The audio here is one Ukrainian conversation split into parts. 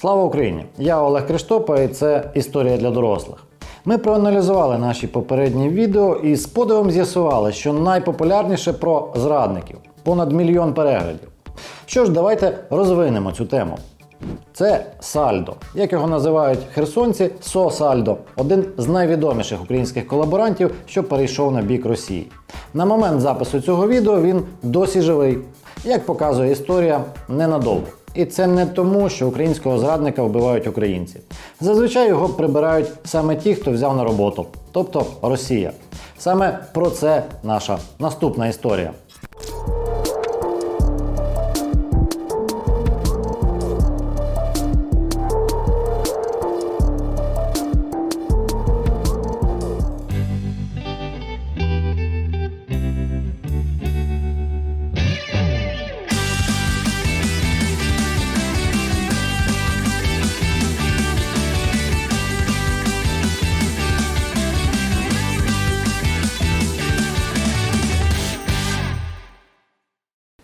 Слава Україні! Я Олег Криштопа і це історія для дорослих. Ми проаналізували наші попередні відео і з подивом з'ясували, що найпопулярніше про зрадників понад мільйон переглядів. Що ж, давайте розвинемо цю тему. Це Сальдо, як його називають херсонці, Со Сальдо, один з найвідоміших українських колаборантів, що перейшов на бік Росії. На момент запису цього відео він досі живий. Як показує історія, ненадовго. І це не тому, що українського зрадника вбивають українці. Зазвичай його прибирають саме ті, хто взяв на роботу, тобто Росія. Саме про це наша наступна історія.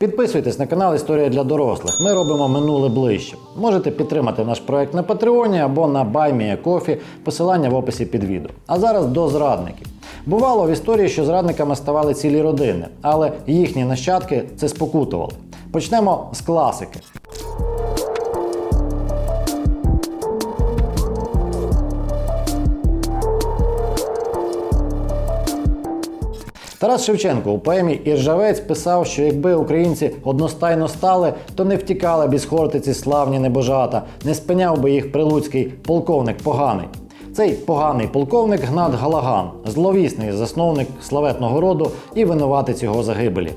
Підписуйтесь на канал Історія для дорослих. Ми робимо минуле ближче. Можете підтримати наш проект на Патреоні або на BuyMeACoffee, посилання в описі під відео. А зараз до зрадників. Бувало в історії, що зрадниками ставали цілі родини, але їхні нащадки це спокутували. Почнемо з класики. Тарас Шевченко у поемі Іржавець писав, що якби українці одностайно стали, то не втікали б із Хортиці славні небожата, не спиняв би їх прилуцький полковник поганий. Цей поганий полковник Гнат Галаган, зловісний засновник славетного роду і винуватець його загибелі.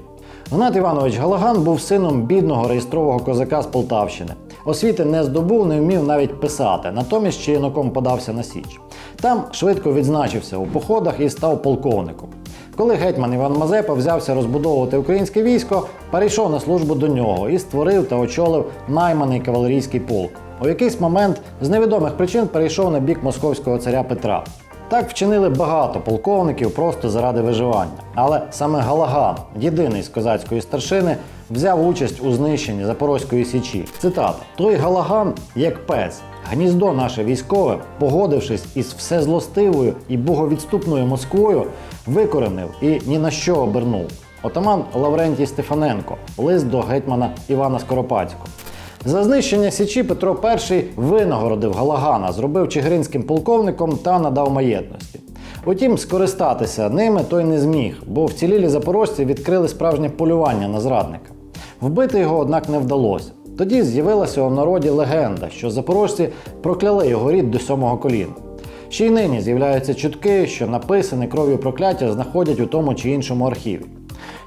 Гнат Іванович Галаган був сином бідного реєстрового козака з Полтавщини. Освіти не здобув, не вмів навіть писати, натомість ще подався на Січ. Там швидко відзначився у походах і став полковником. Коли гетьман Іван Мазепа взявся розбудовувати українське військо, перейшов на службу до нього і створив та очолив найманий кавалерійський полк. У якийсь момент з невідомих причин перейшов на бік московського царя Петра. Так вчинили багато полковників просто заради виживання. Але саме Галаган, єдиний з козацької старшини, взяв участь у знищенні Запорозької січі. Цитата: Той Галаган, як пес, гніздо наше військове, погодившись із всезлостивою і боговідступною Москвою, викоренив і ні на що обернув. Отаман Лаврентій Стефаненко, лист до гетьмана Івана Скоропадського. За знищення Січі Петро І винагородив Галагана, зробив чигиринським полковником та надав маєтності. Утім, скористатися ними той не зміг, бо вцілілі запорожці відкрили справжнє полювання на зрадника. Вбити його, однак, не вдалося. Тоді з'явилася у народі легенда, що запорожці прокляли його рід до сьомого коліна. Ще й нині з'являються чутки, що написане кров'ю прокляття знаходять у тому чи іншому архіві.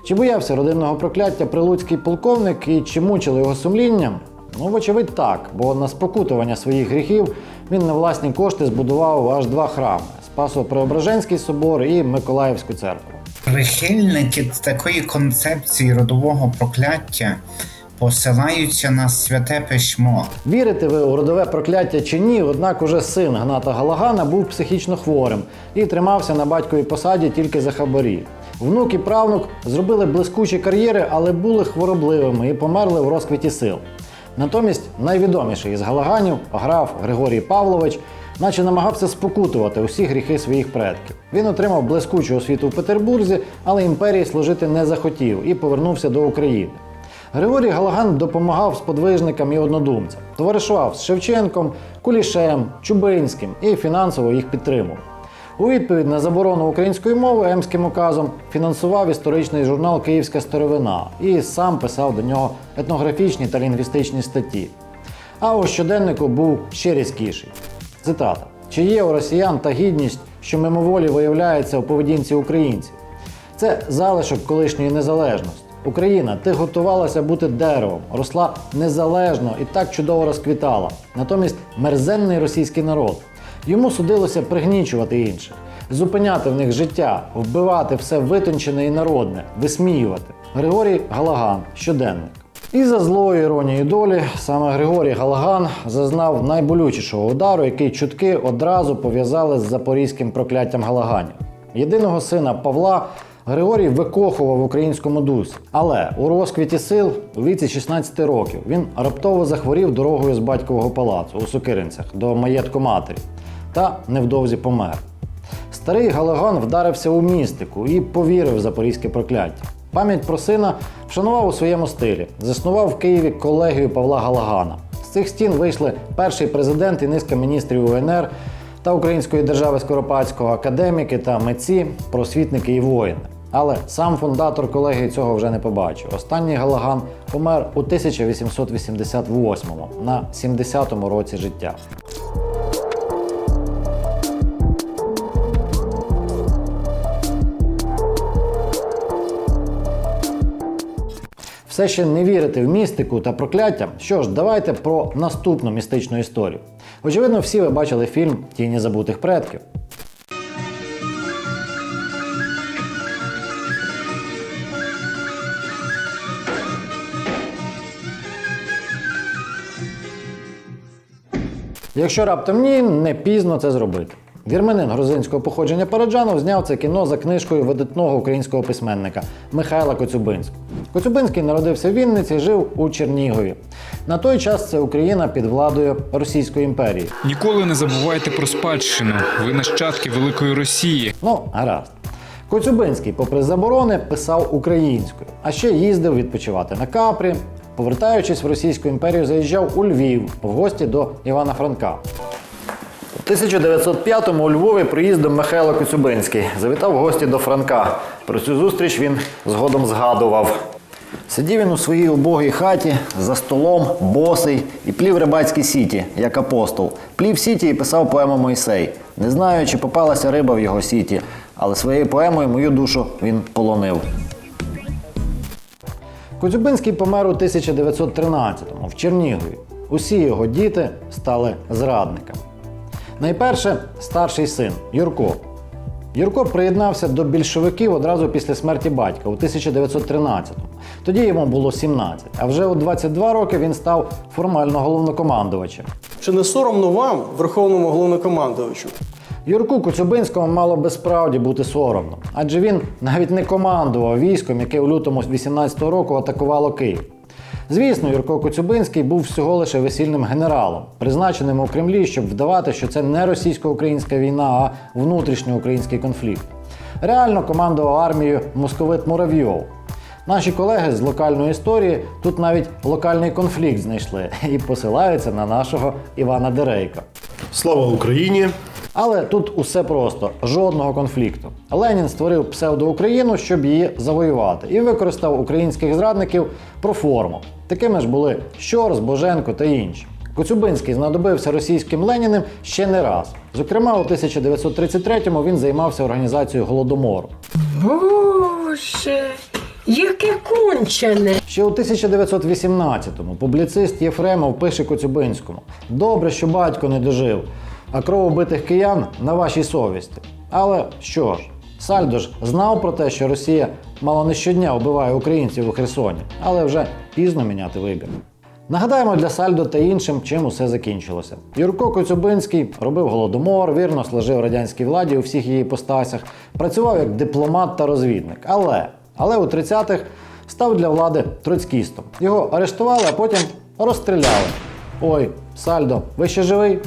Чи боявся родинного прокляття прилуцький полковник і чи мучили його сумлінням? Ну, вочевидь, так, бо на спокутування своїх гріхів він на власні кошти збудував аж два храми: Спасо-Преображенський собор і Миколаївську церкву. Прихильники такої концепції родового прокляття посилаються на святе письмо. Вірите ви у родове прокляття чи ні, однак уже син Гната Галагана був психічно хворим і тримався на батьковій посаді тільки за хабарі. Внук і правнук зробили блискучі кар'єри, але були хворобливими і померли в розквіті сил. Натомість найвідоміший із Галаганів, граф Григорій Павлович, наче намагався спокутувати усі гріхи своїх предків. Він отримав блискучу освіту в Петербурзі, але імперії служити не захотів і повернувся до України. Григорій Галаган допомагав сподвижникам і однодумцям, товаришував з Шевченком, Кулішем, Чубинським і фінансово їх підтримував. У відповідь на заборону української мови Емським указом фінансував історичний журнал Київська старовина і сам писав до нього етнографічні та лінгвістичні статті. А у щоденнику був ще різкіший. Цитата: Чи є у росіян та гідність, що мимоволі виявляється у поведінці українців? Це залишок колишньої незалежності. Україна, ти готувалася бути деревом, росла незалежно і так чудово розквітала. Натомість мерзенний російський народ. Йому судилося пригнічувати інших, зупиняти в них життя, вбивати все витончене і народне, висміювати. Григорій Галаган, щоденник. І за злою іронією долі саме Григорій Галаган зазнав найболючішого удару, який чутки одразу пов'язали з запорізьким прокляттям Галаганів. Єдиного сина Павла Григорій викохував в українському дусі, але у розквіті сил у віці 16 років він раптово захворів дорогою з батькового палацу у Сокиринцях до маєтку матері та невдовзі помер. Старий Галаган вдарився у містику і повірив в запорізьке прокляття. Пам'ять про сина вшанував у своєму стилі, заснував в Києві колегію Павла Галагана. З цих стін вийшли перший президент і низка міністрів УНР та Української держави Скоропадського, академіки та митці, просвітники і воїни. Але сам фундатор колегії цього вже не побачив. Останній Галаган помер у 1888-му на 70-му році життя. Все ще не вірите в містику та прокляття? Що ж, давайте про наступну містичну історію. Очевидно, всі ви бачили фільм Тіні забутих предків. Якщо раптом ні, не пізно це зробити. Вірменин грузинського походження Параджанов зняв це кіно за книжкою видатного українського письменника Михайла Коцюбинського. Коцюбинський народився в Вінниці, жив у Чернігові. На той час це Україна під владою Російської імперії. Ніколи не забувайте про спадщину. Ви нащадки Великої Росії. Ну, гаразд. Коцюбинський, попри заборони, писав українською, а ще їздив відпочивати на Капрі. Повертаючись в Російську імперію, заїжджав у Львів в гості до Івана Франка. У 1905-му у Львові приїздом Михайло Коцюбинський завітав в гості до Франка. Про цю зустріч він згодом згадував. Сидів він у своїй убогій хаті за столом, босий, і плів рибацькій сіті, як апостол. Плів сіті і писав поему Мойсей. Не знаю, чи попалася риба в його сіті, але своєю поемою мою душу він полонив. Коцюбинський помер у 1913-му в Чернігові. Усі його діти стали зрадниками. Найперше старший син Юрко. Юрко приєднався до більшовиків одразу після смерті батька у 1913-му. Тоді йому було 17, а вже у 22 роки він став формально головнокомандувачем. Чи не соромно вам, Верховному головнокомандувачу? Юрку Коцюбинському мало би справді бути соромно, адже він навіть не командував військом, яке у лютому 18-го року атакувало Київ. Звісно, Юрко Коцюбинський був всього лише весільним генералом, призначеним у Кремлі, щоб вдавати, що це не російсько-українська війна, а внутрішньоукраїнський конфлікт. Реально командував армією московит Муравйов. Наші колеги з локальної історії тут навіть локальний конфлікт знайшли і посилаються на нашого Івана Дерейка. Слава Україні! Але тут усе просто жодного конфлікту. Ленін створив псевдоукраїну, щоб її завоювати, і використав українських зрадників про форму. Такими ж були Щорс, Боженко та інші. Коцюбинський знадобився російським Леніним ще не раз. Зокрема, у 1933-му він займався організацією голодомору. Боже, яке кончене. Ще у 1918-му публіцист Єфремов пише Коцюбинському: Добре, що батько не дожив, а кров убитих киян на вашій совісті. Але що ж, Сальдо ж знав про те, що Росія мало не щодня вбиває українців у Херсоні, але вже пізно міняти вибір. Нагадаємо для Сальдо та іншим, чим усе закінчилося. Юрко Коцюбинський робив голодомор, вірно служив радянській владі у всіх її постасях, працював як дипломат та розвідник. Але, але у 30-х став для влади троцькістом. Його арештували, а потім розстріляли. Ой, Сальдо, ви ще живий?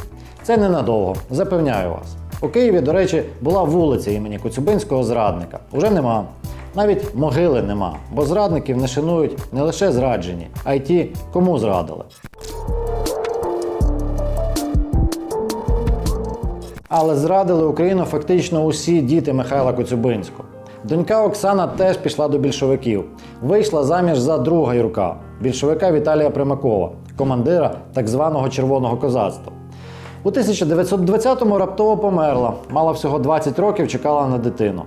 Це ненадовго, запевняю вас. У Києві, до речі, була вулиця імені Коцюбинського зрадника. Уже нема. Навіть могили нема, бо зрадників не шанують не лише зраджені, а й ті, кому зрадили. Але зрадили Україну фактично усі діти Михайла Коцюбинського. Донька Оксана теж пішла до більшовиків. Вийшла заміж за друга Юрка, більшовика Віталія Примакова, командира так званого червоного козацтва. У 1920-му раптово померла, мала всього 20 років, чекала на дитину.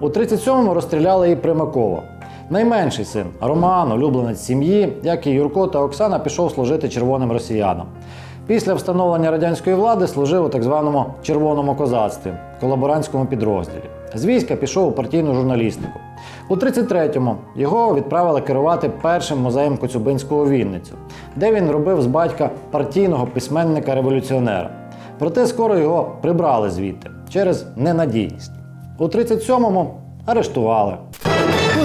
У 37-му розстріляли і Примакова. Найменший син Роман, улюбленець сім'ї, як і Юрко та Оксана, пішов служити червоним росіянам. Після встановлення радянської влади служив у так званому червоному козацтві, колаборантському підрозділі. З війська пішов у партійну журналістику. У 33-му його відправили керувати першим музеєм Коцюбинського у Вінницю, де він робив з батька партійного письменника-революціонера. Проте скоро його прибрали звідти через ненадійність. У 37-му арештували.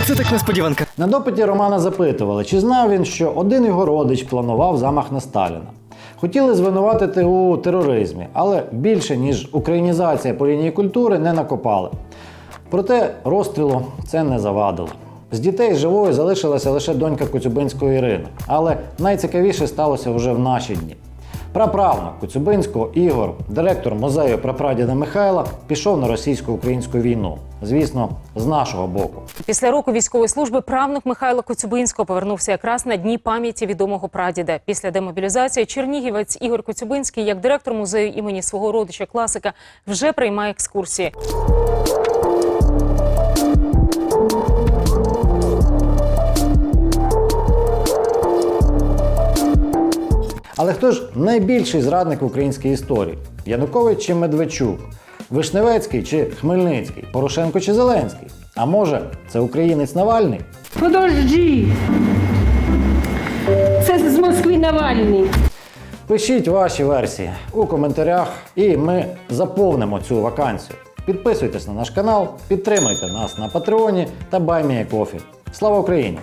Це так несподіванка. На допиті Романа запитували, чи знав він, що один його родич планував замах на Сталіна. Хотіли звинуватити у тероризмі, але більше ніж українізація по лінії культури не накопали. Проте розстрілу це не завадило. З дітей живою залишилася лише донька Коцюбинської Ірини, але найцікавіше сталося вже в наші дні. Праправнук Коцюбинського Ігор, директор музею прапрадіда Михайла, пішов на російсько-українську війну. Звісно, з нашого боку. Після року військової служби правнук Михайла Коцюбинського повернувся якраз на дні пам'яті відомого прадіда. Після демобілізації чернігівець Ігор Коцюбинський, як директор музею імені свого родича класика, вже приймає екскурсії. Але хто ж найбільший зрадник в українській історії? Янукович чи Медведчук? Вишневецький чи Хмельницький? Порошенко чи Зеленський? А може, це українець Навальний? Подожди. Це з Москви Навальний. Пишіть ваші версії у коментарях, і ми заповнимо цю вакансію. Підписуйтесь на наш канал, підтримуйте нас на Патреоні та Баймія Кофі. Слава Україні!